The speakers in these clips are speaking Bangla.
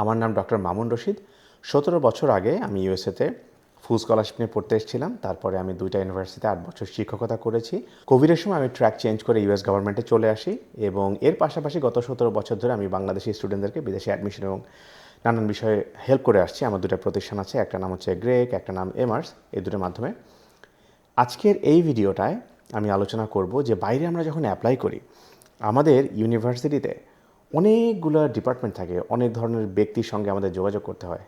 আমার নাম ডক্টর মামুন রশিদ। সতেরো বছর আগে আমি ইউএসএতে ফুল স্কলারশিপ নিয়ে পড়তে এসেছিলাম। তারপরে আমি দুইটা ইউনিভার্সিটিতে আট বছর শিক্ষকতা করেছি। কোভিডের সময় আমি ট্র্যাক চেঞ্জ করে ইউএস গভর্নমেন্টে চলে আসি এবং এর পাশাপাশি গত সতেরো বছর ধরে আমি বাংলাদেশি স্টুডেন্টদেরকে বিদেশে অ্যাডমিশন এবং নানান বিষয়ে হেল্প করে আসছি। আমার দুটো প্রতিষ্ঠান আছে, একটা নাম হচ্ছে গ্রেক একটা নাম এমার্স এই দুটোর মাধ্যমে। আজকের এই ভিডিওটায় আমি আলোচনা করব যে বাইরে আমরা যখন অ্যাপ্লাই করি, আমাদের ইউনিভার্সিটিতে অনেকগুলো ডিপার্টমেন্ট থাকে, অনেক ধরনের ব্যক্তির সঙ্গে আমাদের যোগাযোগ করতে হয়।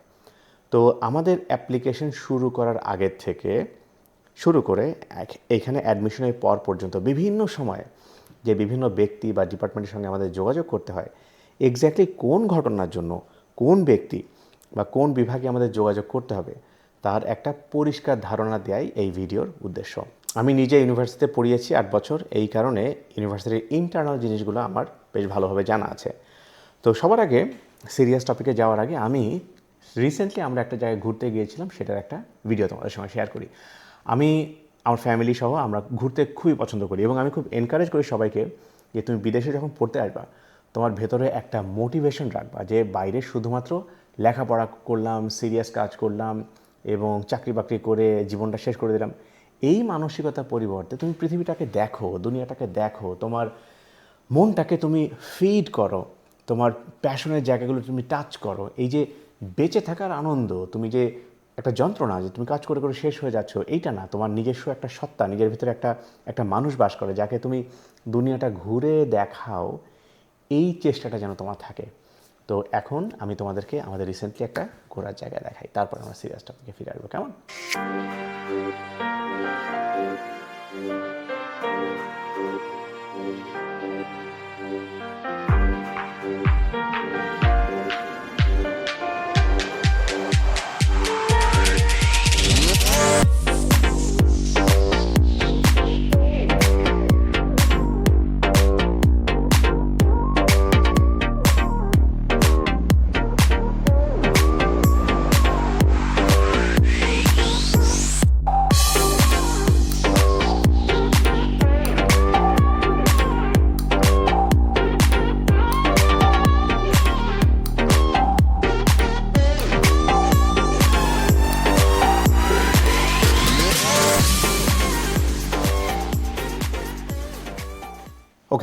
তো আমাদের অ্যাপ্লিকেশন শুরু করার আগের থেকে শুরু করে এখানে অ্যাডমিশনের পর পর্যন্ত বিভিন্ন সময়ে যে বিভিন্ন ব্যক্তি বা ডিপার্টমেন্টের সঙ্গে আমাদের যোগাযোগ করতে হয় এক্স্যাক্টলি কোন ঘটনার জন্য, কোন ব্যক্তি বা কোন বিভাগে আমাদের যোগাযোগ করতে হবে, তার একটা পরিষ্কার ধারণা দেওয়াই এই ভিডিওর উদ্দেশ্য। আমি নিজে ইউনিভার্সিটিতে পড়িয়েছি আট বছর। এই কারণে ইউনিভার্সিটির ইন্টারনাল জিনিসগুলো আমার বেশ ভালোভাবে জানা আছে। তো সবার আগে সিরিয়াস টপিকে যাওয়ার আগে আমি রিসেন্টলি আমরা একটা জায়গায় ঘুরতে গিয়েছিলাম, সেটার একটা ভিডিও তোমাদের সঙ্গে শেয়ার করি। আমি, আমার ফ্যামিলি সহ আমরা ঘুরতে খুবই পছন্দ করি এবং আমি খুব এনকারেজ করি সবাইকে যে তুমি বিদেশে যখন পড়তে আসবা, তোমার ভেতরে একটা মোটিভেশন রাখবা যে বাইরে শুধুমাত্র লেখাপড়া করলাম সিরিয়াস কাজ করলাম এবং চাকরি বাকরি করে জীবনটা শেষ করে দিলাম। এই মানসিকতা পরিবর্তে তুমি পৃথিবীটাকে দেখো, দুনিয়াটাকে দেখো, তোমার মনটাকে তুমি ফিড করো, তোমার প্যাশনের জায়গাগুলো তুমি টাচ করো। এই যে বেঁচে থাকার আনন্দ, তুমি যে একটা যন্ত্রণা যে তুমি কাজ করে করে শেষ হয়ে যাচ্ছ, এইটা না, তোমার নিজস্ব একটা সত্তা, নিজের ভিতরে একটা একটা মানুষ বাস করে যাকে তুমি দুনিয়াটা ঘুরে দেখাও, এই চেষ্টাটা যেন তোমার থাকে। তো এখন আমি তোমাদেরকে আমাদের রিসেন্টলি একটা ঘোরার জায়গায় দেখাই, তারপর আমরা সিরিয়াস টপিকে ফিরে আসব, কেমন?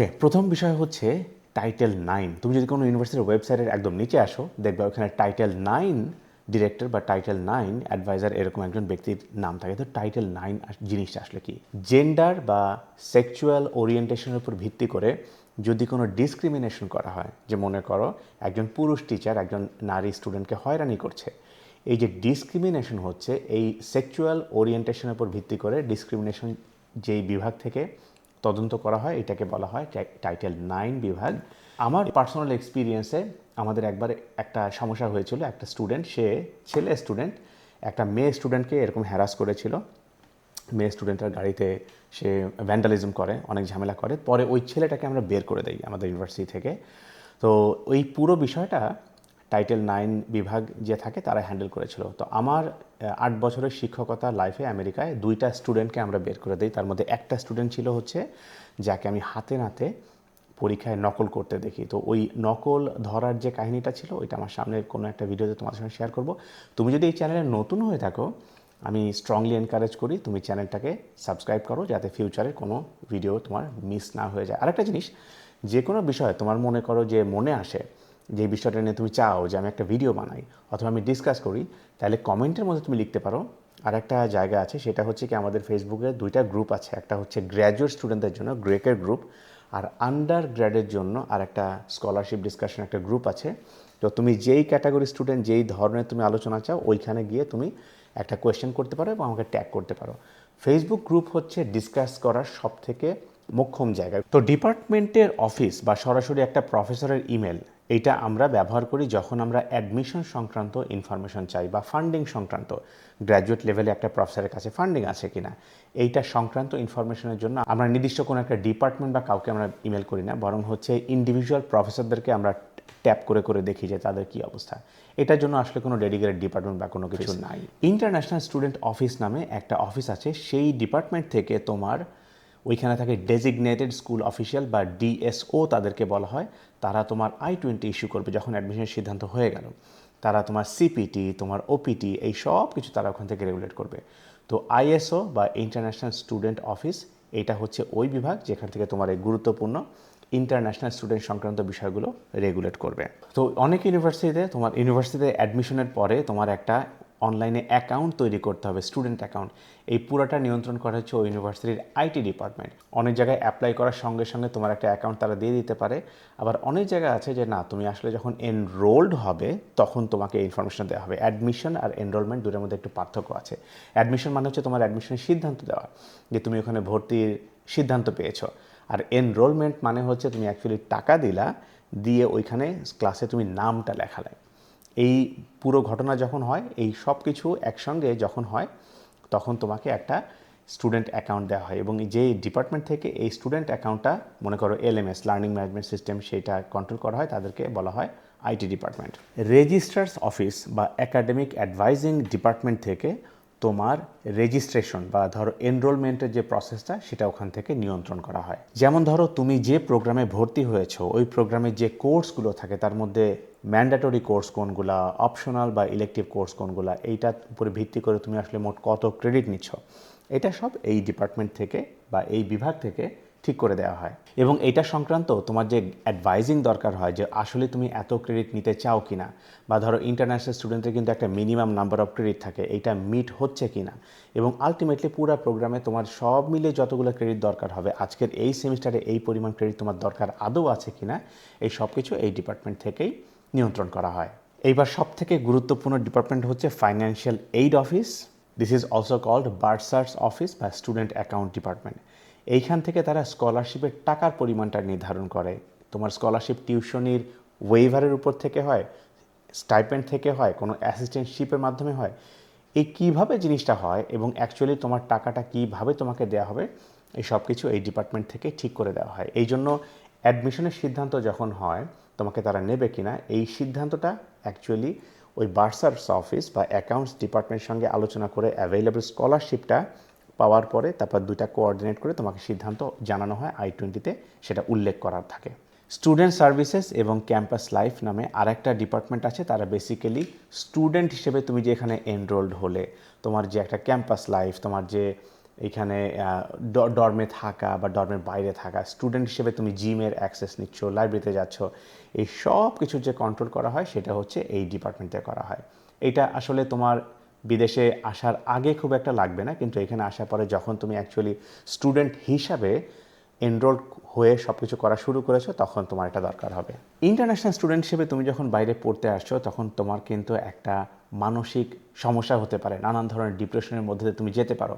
ওকে প্রথম বিষয় হচ্ছে টাইটেল নাইন তুমি যদি কোনো ইউনিভার্সিটির ওয়েবসাইটের একদম নিচে আসো, দেখবে ওখানে টাইটেল নাইন ডিরেক্টর বা টাইটেল নাইন অ্যাডভাইজার এরকম একজন ব্যক্তির নাম থাকে। তো টাইটেল নাইন জিনিসটা আসলে কি? জেন্ডার বা সেক্সুয়াল ওরিয়েন্টেশনের উপর ভিত্তি করে যদি কোনো ডিসক্রিমিনেশন করা হয়, যে মনে করো একজন পুরুষ টিচার একজন নারী স্টুডেন্টকে হয়রানি করছে, এই যে ডিসক্রিমিনেশন হচ্ছে, এই সেক্সুয়াল ওরিয়েন্টেশনের উপর ভিত্তি করে ডিসক্রিমিনেশন যেই বিভাগ থেকে তদন্ত করা হয়, এটাকে বলা হয় টাইটেল নাইন বিভাগ। আমার পার্সোনাল এক্সপিরিয়েন্সে আমাদের একবার একটা সমস্যা হয়েছিল, একটা স্টুডেন্ট সে ছেলে স্টুডেন্ট একটা মেয়ে স্টুডেন্টকে এরকম হ্যারাস করেছিল। মেয়ে স্টুডেন্টের গাড়িতে সে ভ্যান্ডালিজম করে, অনেক ঝামেলা করে। পরে ওই ছেলেটাকে আমরা বের করে দেই আমাদের ইউনিভার্সিটি থেকে। তো ওই পুরো বিষয়টা টাইটেল নাইন বিভাগ যে থাকে তারা হ্যান্ডেল করেছিল। তো আমার আট বছরের শিক্ষকতা লাইফে আমেরিকায় দুইটা স্টুডেন্টকে আমরা বের করে দিই। তার মধ্যে একটা স্টুডেন্ট ছিল হচ্ছে যাকে আমি হাতে নাতে পরীক্ষায় নকল করতে দেখি। তো ওই নকল ধরার যে কাহিনীটা ছিল, ওইটা আমার সামনের কোনো একটা ভিডিওতে তোমার সঙ্গে শেয়ার করব। তুমি যদি এই চ্যানেলে নতুন হয়ে থাকো, আমি স্ট্রংলি এনকারেজ করি, তুমি চ্যানেলটাকে সাবস্ক্রাইব করো যাতে ফিউচারে কোনো ভিডিও তোমার মিস না হয়ে যায়। আরেকটা জিনিস, যে কোনো বিষয়ে তোমার মনে করো যে মনে আসে যে বিষয়টা নিয়ে তুমি চাও যে আমি একটা ভিডিও বানাই অথবা আমি ডিসকাস করি, তাহলে কমেন্টের মধ্যে তুমি লিখতে পারো। আর একটা জায়গা আছে, সেটা হচ্ছে কি আমাদের ফেসবুকে দুইটা গ্রুপ আছে। একটা হচ্ছে গ্র্যাজুয়েট স্টুডেন্টদের জন্য গ্রেকের গ্রুপ আর আন্ডার গ্র্যাডের জন্য আর একটা স্কলারশিপ ডিসকাশন একটা গ্রুপ আছে। তো তুমি যেই ক্যাটাগরি স্টুডেন্ট যেই ধরনের তুমি আলোচনা চাও, ওইখানে গিয়ে তুমি একটা কোয়েশ্চেন করতে পারো এবং আমাকে ট্যাগ করতে পারো। ফেসবুক গ্রুপ হচ্ছে ডিসকাস করার সব থেকে মোক্ষম জায়গা। তো ডিপার্টমেন্টের অফিস বা সরাসরি একটা প্রফেসরের ইমেল এইটা আমরা ব্যবহার করি যখন আমরা অ্যাডমিশন সংক্রান্ত ইনফরমেশন চাই বা ফান্ডিং সংক্রান্ত। গ্র্যাজুয়েট লেভেলে একটা প্রফেসরের কাছে ফান্ডিং আছে কিনা। এইটা সংক্রান্ত ইনফরমেশনের জন্য আমরা নির্দিষ্ট কোনো একটা ডিপার্টমেন্ট বা কাউকে আমরা ইমেল করি না বরং হচ্ছে ইন্ডিভিজুয়াল প্রফেসরদেরকে আমরা ট্যাপ করে করে দেখি যে তাদের কি অবস্থা। এটার জন্য আসলে কোনো ডেডিকেটেড ডিপার্টমেন্ট বা কোনো কিছু নাই। ইন্টারন্যাশনাল স্টুডেন্ট অফিস নামে একটা অফিস আছে সেই ডিপার্টমেন্ট থেকে তোমার ওইখানে থাকে ডেজিগনেটেড স্কুল অফিসিয়াল বা ডিএসও তাদেরকে বলা হয়। তারা তোমার আই টোয়েন্টি ইস্যু করবে যখন অ্যাডমিশনের সিদ্ধান্ত হয়ে গেল। তারা তোমার সিপিটি তোমার ওপিটি এই সব কিছু তারা ওখান থেকে রেগুলেট করবে। তো আইএসও বা ইন্টারন্যাশনাল স্টুডেন্ট অফিস এটা হচ্ছে ওই বিভাগ যেখান থেকে তোমার এই গুরুত্বপূর্ণ ইন্টারন্যাশনাল স্টুডেন্ট সংক্রান্ত বিষয়গুলো রেগুলেট করবে। তো অনেক ইউনিভার্সিটিতে তোমার ইউনিভার্সিটিতে অ্যাডমিশনের পরে তোমার একটা অনলাইনে অ্যাকাউন্ট তৈরি করতে হবে, স্টুডেন্ট অ্যাকাউন্ট। এই পুরোটা নিয়ন্ত্রণ করা হচ্ছে ওই ইউনিভার্সিটির আইটি ডিপার্টমেন্ট। অনেক জায়গায় অ্যাপ্লাই করার সঙ্গে সঙ্গে তোমার একটা অ্যাকাউন্ট তারা দিয়ে দিতে পারে। আবার অনেক জায়গায় আছে যে না, তুমি আসলে যখন এনরোল্ড হবে, তখন তোমাকে ইনফরমেশন দেওয়া হবে। অ্যাডমিশন আর এনরোলমেন্ট দুটোর মধ্যে একটু পার্থক্য আছে। অ্যাডমিশন মানে হচ্ছে তোমার অ্যাডমিশনের সিদ্ধান্ত দেওয়া, যে তুমি ওখানে ভর্তির সিদ্ধান্ত পেয়েছ। আর এনরোলমেন্ট মানে হচ্ছে তুমি অ্যাকচুয়ালি টাকা দিলা, দিয়ে ওইখানে ক্লাসে তুমি নামটা লেখালে। এই পুরো ঘটনা যখন হয়, এই সব কিছু একসঙ্গে যখন হয়, তখন তোমাকে একটা স্টুডেন্ট অ্যাকাউন্ট দেওয়া হয় এবং যে ডিপার্টমেন্ট থেকে এই স্টুডেন্ট অ্যাকাউন্টটা মনে করো এলএমএস লার্নিং ম্যানেজমেন্ট সিস্টেম সেটা কন্ট্রোল করা হয়, তাদেরকে বলা হয় আইটি ডিপার্টমেন্ট রেজিস্ট্রার্স অফিস বা একাডেমিক অ্যাডভাইজিং ডিপার্টমেন্ট থেকে তোমার রেজিস্ট্রেশন বা ধরো এনরোলমেন্টের যে প্রসেসটা সেটা ওখান থেকে নিয়ন্ত্রণ করা হয়। যেমন ধরো তুমি যে প্রোগ্রামে ভর্তি হয়েছো, ওই প্রোগ্রামে যে কোর্সগুলো থাকে, তার মধ্যে ম্যান্ডেটরি কোর্স কোনগুলা অপশনাল বা ইলেকটিভ কোর্স কোনগুলা, এইটার উপরে ভিত্তি করে তুমি আসলে মোট কত ক্রেডিট নিচ্ছ, এটা সব এই ডিপার্টমেন্ট থেকে বা এই বিভাগ থেকে ঠিক করে দেওয়া হয়। এবং এইটা সংক্রান্ত তোমার যে অ্যাডভাইজিং দরকার হয় যে আসলে তুমি এত ক্রেডিট নিতে চাও কি না বা ধরো ইন্টারন্যাশনাল স্টুডেন্টের কিন্তু একটা মিনিমাম নাম্বার অফ ক্রেডিট থাকে এইটা মিট হচ্ছে কি না এবং আলটিমেটলি পুরো প্রোগ্রামে তোমার সব মিলে যতগুলো ক্রেডিট দরকার হবে, আজকের এই সেমিস্টারে এই পরিমাণ ক্রেডিট তোমার দরকার আদৌ আছে কি না এই সব কিছু এই ডিপার্টমেন্ট থেকেই নিয়ন্ত্রণ করা হয়। এইবার সব থেকে গুরুত্বপূর্ণ ডিপার্টমেন্ট হচ্ছে financial aid office this is also called bursar's office বা স্টুডেন্ট অ্যাকাউন্ট ডিপার্টমেন্ট এইখান থেকে তারা স্কলারশিপের টাকার পরিমাণটা নির্ধারণ করে। তোমার স্কলারশিপ টিউশনির ওয়েভারের উপর থেকে হয় স্টাইপেন্ড থেকে হয়, কোনো অ্যাসিস্ট্যান্টশিপের মাধ্যমে হয়। এই কীভাবে জিনিসটা হয় এবং অ্যাকচুয়ালি তোমার টাকাটা কীভাবে তোমাকে দেওয়া হবে, এই সব কিছু এই ডিপার্টমেন্ট থেকে ঠিক করে দেওয়া হয়। এই জন্য অ্যাডমিশনের সিদ্ধান্ত যখন হয়, তোমাকে তারা নেবে কিনা, এই সিদ্ধান্তটা অ্যাকচুয়ালি ওই বার্সার্স অফিস বা অ্যাকাউন্টস ডিপার্টমেন্টের সঙ্গে আলোচনা করে অ্যাভেলেবল স্কলারশিপটা পাওয়ার পরে তারপর দুইটা কোঅর্ডিনেট করে তোমাকে সিদ্ধান্ত জানানো হয় আই টোয়েন্টিতে সেটা উল্লেখ করার থাকে। স্টুডেন্ট সার্ভিসেস এবং ক্যাম্পাস লাইফ নামে আরেকটা ডিপার্টমেন্ট আছে, তারা বেসিক্যালি স্টুডেন্ট হিসেবে তুমি যে এখানে এনরোলড হলে, তোমার যে একটা ক্যাম্পাস লাইফ তোমার যে এখানে ডর্মে থাকা বা ডর্মের বাইরে থাকা স্টুডেন্ট হিসেবে তুমি জিমের অ্যাক্সেস নিচ্ছ লাইব্রেরিতে যাচ্ছ, এই সব কিছু যে কন্ট্রোল করা হয়, সেটা হচ্ছে এই ডিপার্টমেন্টে করা হয়। এটা আসলে তোমার বিদেশে আসার আগে খুব একটা লাগবে না, কিন্তু এখানে আসার পরে যখন তুমি অ্যাকচুয়ালি স্টুডেন্ট হিসাবে এনরোল হয়ে সব কিছু করা শুরু করেছ, তখন তোমার এটা দরকার হবে। ইন্টারন্যাশনাল স্টুডেন্ট হিসেবে তুমি যখন বাইরে পড়তে আসছো, তখন তোমার কিন্তু একটা মানসিক সমস্যা হতে পারে, নানান ধরনের ডিপ্রেশনের মধ্যে তুমি যেতে পারো।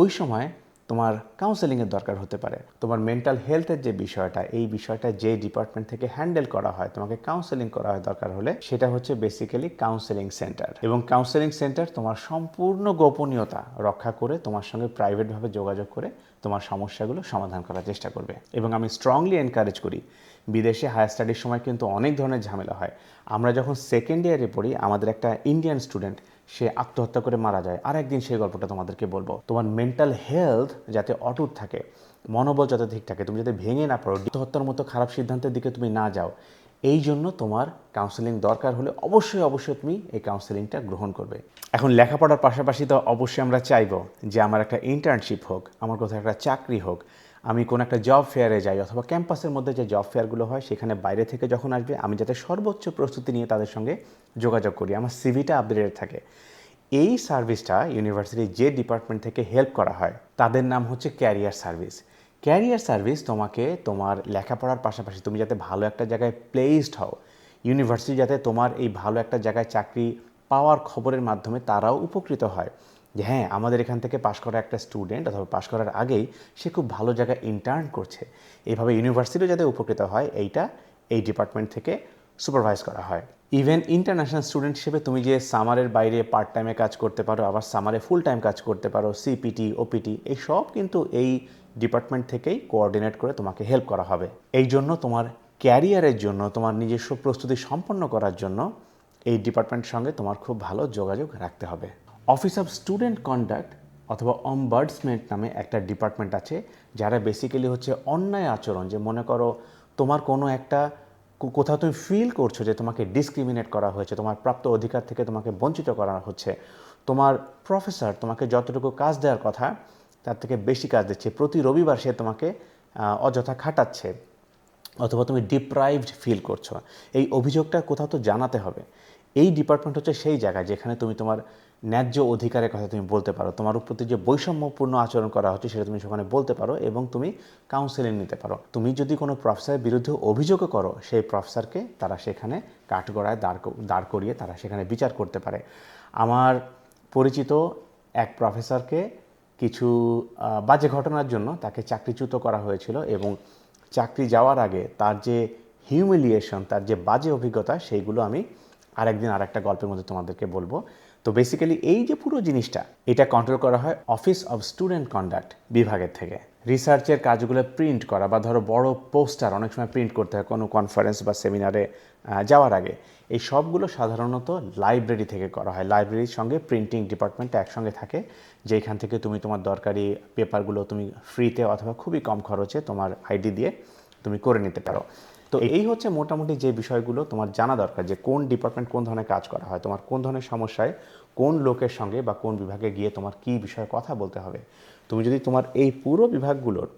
ওই সময় তোমার কাউন্সেলিংয়ের দরকার হতে পারে। তোমার মেন্টাল হেলথের যে বিষয়টা, এই বিষয়টা যে ডিপার্টমেন্ট থেকে হ্যান্ডেল করা হয়, তোমাকে কাউন্সেলিং করা হয় দরকার হলে, সেটা হচ্ছে বেসিক্যালি কাউন্সেলিং সেন্টার এবং কাউন্সেলিং সেন্টার তোমার সম্পূর্ণ গোপনীয়তা রক্ষা করে, তোমার সঙ্গে প্রাইভেটভাবে যোগাযোগ করে তোমার সমস্যাগুলো সমাধান করার চেষ্টা করবে। এবং আমি স্ট্রংলি এনকারেজ করি বিদেশে হায়ার স্টাডির সময় কিন্তু অনেক ধরনের ঝামেলা হয়। আমরা যখন সেকেন্ড ইয়ারে পড়ি, আমাদের একটা ইন্ডিয়ান স্টুডেন্ট সে আত্মহত্যা করে মারা যায়। আর একদিন সেই গল্পটা তোমাদেরকে বলব। তোমার মেন্টাল হেলথ যাতে অটুট থাকে, মনোবল যাতে ঠিক থাকে, তুমি যাতে ভেঙে না পড়ো, আত্মহত্যার মতো খারাপ সিদ্ধান্তের দিকে তুমি না যাও, এই জন্য তোমার কাউন্সেলিং দরকার হলে অবশ্যই অবশ্যই তুমি এই কাউন্সেলিংটা গ্রহণ করবে। এখন লেখাপড়ার পাশাপাশি তো অবশ্যই আমরা চাইব যে আমার একটা ইন্টার্নশিপ হোক, আমার কোথাও একটা চাকরি হোক আমি কোনো একটা জব ফেয়ারে যাই অথবা ক্যাম্পাসের মধ্যে যে জব ফেয়ারগুলো হয়, সেখানে বাইরে থেকে যখন আসবে, আমি যাতে সর্বোচ্চ প্রস্তুতি নিয়ে তাদের সঙ্গে যোগাযোগ করি, আমার সিভিটা আপডেটেড থাকে। এই সার্ভিসটা ইউনিভার্সিটির যে ডিপার্টমেন্ট থেকে হেল্প করা হয়, তাদের নাম হচ্ছে ক্যারিয়ার সার্ভিস ক্যারিয়ার সার্ভিস তোমাকে তোমার লেখাপড়ার পাশাপাশি তুমি যাতে ভালো একটা জায়গায় প্লেসড হও ইউনিভার্সিটি যাতে তোমার এই ভালো একটা জায়গায় চাকরি পাওয়ার খবরের মাধ্যমে তারাও উপকৃত হয়। যে হ্যাঁ আমাদের এখান থেকে পাশ করা একটা স্টুডেন্ট অথবা পাশ করার আগেই সে খুব ভালো জায়গায় ইন্টার্ন করছে। এইভাবে ইউনিভার্সিটিও যাতে উপকৃত হয়, এইটা এই ডিপার্টমেন্ট থেকে সুপারভাইজ করা হয়। ইভেন ইন্টারন্যাশনাল স্টুডেন্ট হিসেবে তুমি যে সামারের বাইরে পার্ট টাইমে কাজ করতে পারো, আবার সামারে ফুল টাইম কাজ করতে পারো সিপিটি ওপিটি এই সব কিন্তু এই ডিপার্টমেন্ট থেকেই কোঅর্ডিনেট করে তোমাকে হেল্প করা হবে। এই জন্য তোমার ক্যারিয়ারের জন্য, তোমার নিজস্ব প্রস্তুতি সম্পন্ন করার জন্য এই ডিপার্টমেন্টের সঙ্গে তোমার খুব ভালো যোগাযোগ রাখতে হবে। অফিস অফ স্টুডেন্ট কন্ডাক্ট অথবা অমবার্ডসমেন্ট নামে একটা ডিপার্টমেন্ট আছে, যারা বেসিক্যালি হচ্ছে অন্যায় আচরণ, যে মনে করো তোমার কোনো একটা কোথাও তুমি ফিল করছ যে তোমাকে ডিসক্রিমিনেট করা হয়েছে, তোমার প্রাপ্ত অধিকার থেকে তোমাকে বঞ্চিত করা হচ্ছে, তোমার প্রফেসর তোমাকে যতটুকু কাজ দেওয়ার কথা, তার থেকে বেশি কাজ দিচ্ছে, প্রতি রবিবার সে তোমাকে অযথা খাটাচ্ছে, অথবা তুমি ডিপ্রাইভড ফিল করছ, এই অভিযোগটা কোথাও তো জানাতে হবে। এই ডিপার্টমেন্ট হচ্ছে সেই জায়গা যেখানে তুমি তোমার ন্যায্য অধিকারের কথা তুমি বলতে পারো। তোমার প্রতি যে বৈষম্যপূর্ণ আচরণ করা হচ্ছে সেটা তুমি সেখানে বলতে পারো এবং তুমি কাউন্সেলিং নিতে পারো। তুমি যদি কোনো প্রফেসরের বিরুদ্ধে অভিযোগও করো, সেই প্রফেসরকে তারা সেখানে কাঠগড়ায় দাঁড় দাঁড় করিয়ে তারা সেখানে বিচার করতে পারে। আমার পরিচিত এক প্রফেসরকে কিছু বাজে ঘটনার জন্য তাকে চাকরিচ্যুত করা হয়েছিল এবং চাকরি যাওয়ার আগে তার যে হিউমিলিয়েশন তার যে বাজে অভিজ্ঞতা, সেইগুলো আমি আরেকদিন আর একটা গল্পের মধ্যে তোমাদেরকে বলব। তো বেসিক্যালি এই যে পুরো জিনিসটা, এটা কন্ট্রোল করা হয় অফিস অফ স্টুডেন্ট কন্ডাক্ট বিভাগের থেকে। রিসার্চের কাজগুলো প্রিন্ট করা বা ধরো বড় পোস্টার অনেক সময় প্রিন্ট করতে হয় কোনো কনফারেন্স বা সেমিনারে যাওয়ার আগে। এই সবগুলো সাধারণত লাইব্রেরি থেকে করা হয়। লাইব্রেরির সঙ্গে প্রিন্টিং ডিপার্টমেন্ট একসঙ্গে থাকে যেখান থেকে তুমি তোমার দরকারি পেপারগুলো তুমি ফ্রিতে অথবা খুবই কম খরচে তোমার আইডি দিয়ে তুমি করে নিতে পারো। তো এই হচ্ছে মোটামুটি যে বিষয়গুলো তোমার জানা দরকার যে কোন ডিপার্টমেন্ট কোন ধরনের কাজ করা হয় তোমার কোন ধরনের সমস্যায় কোন লোকের সঙ্গে বা কোন বিভাগে গিয়ে তোমার কী বিষয়ে কথা বলতে হবে। তুমি যদি তোমার এই পুরো বিভাগগুলোর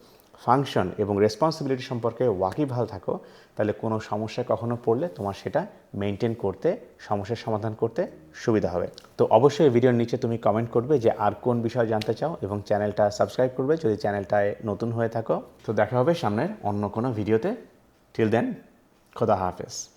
ফাংশন এবং রেসপন্সিবিলিটি সম্পর্কে ওয়াকিবহাল থাকো তাহলে কোনো সমস্যায় কখনো পড়লে তোমার সেটা মেনটেন করতে সমস্যার সমাধান করতে সুবিধা হবে। তো অবশ্যই ভিডিওর নিচে তুমি কমেন্ট করবে যে আর কোন বিষয় জানতে চাও এবং চ্যানেলটা সাবস্ক্রাইব করবে যদি চ্যানেলটায় নতুন হয়ে থাকো। তো দেখা হবে সামনের অন্য কোনো ভিডিওতে Till then, Khuda Hafiz.